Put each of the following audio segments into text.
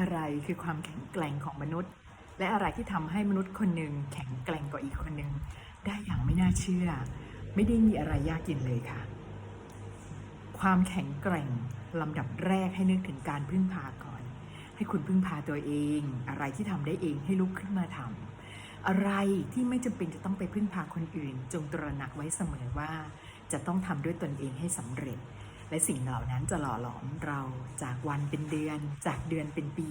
อะไรคือความแข็งแกร่งของมนุษย์ และอะไรที่ทำให้มนุษย์คนหนึ่งแข็งแกร่งกว่าอีกคนหนึ่งได้อย่างไม่น่าเชื่อ ไม่ได้มีอะไรยากเย็นเลยค่ะ ความแข็งแกร่งลำดับแรกให้นึกถึงการพึ่งพาก่อน ให้คุณพึ่งพาตัวเอง อะไรที่ทำได้เองให้ลุกขึ้นมาทำอะไรที่ไม่จำเป็นจะต้องไปพึ่งพาคนอื่น จงตระหนักไว้เสมอว่า จะต้องทำด้วยตนเองให้สำเร็จ และสิ่งเหล่านั้นจะหล่อหลอมเราจากวันเป็นเดือน จากเดือนเป็นปี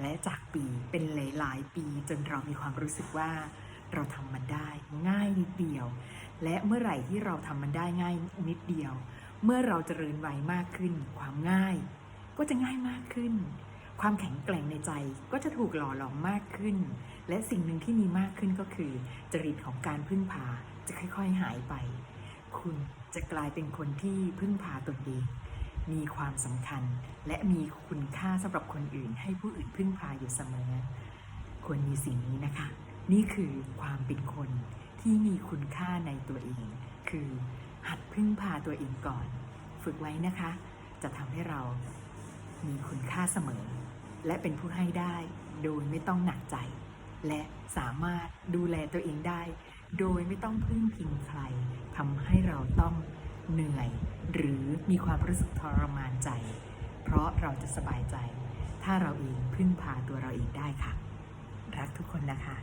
และจากปีเป็นหลาย ๆ ปีจนเรามีความรู้สึกว่า เราทำมันได้ง่ายนิดเดียว และเมื่อไหร่ที่เราทำมันได้ง่ายนิดเดียว เมื่อเราจเจริญไวมากขึ้น ความง่าย ก็จะง่ายมากขึ้น ความแข็งแกร่งในใจก็จะถูกหล่อหลอมมากขึ้น และสิ่งหนึ่งที่มีมากขึ้นก็คือ จริตของการพึ่งพาจะค่อย ๆ หายไป คุณจะกลายเป็นคนที่พึ่งพาตนเอง มีความสำคัญ และมีคุณค่าสำหรับคนอื่น ให้ผู้อื่นพึ่งพาอยู่เสมอ ควรมีสิ่งนี้นะคะ นี่คือความเป็นคนที่มีคุณค่าในตัวเอง คือหัดพึ่งพาตัวเองก่อน ฝึกไว้นะคะ จะทำให้เรามีคุณค่าเสมอ และเป็นผู้ให้ได้โดยไม่ต้องหนักใจ และสามารถดูแลตัวเองได้ โดยไม่ต้องพึ่งพิงใครทำให้เราต้องเหนื่อย หรือมีความรู้สึกทรมานใจ เพราะเราจะสบายใจ ถ้าเราเองพึ่งพาตัวเราเองได้ค่ะ รักทุกคนนะคะ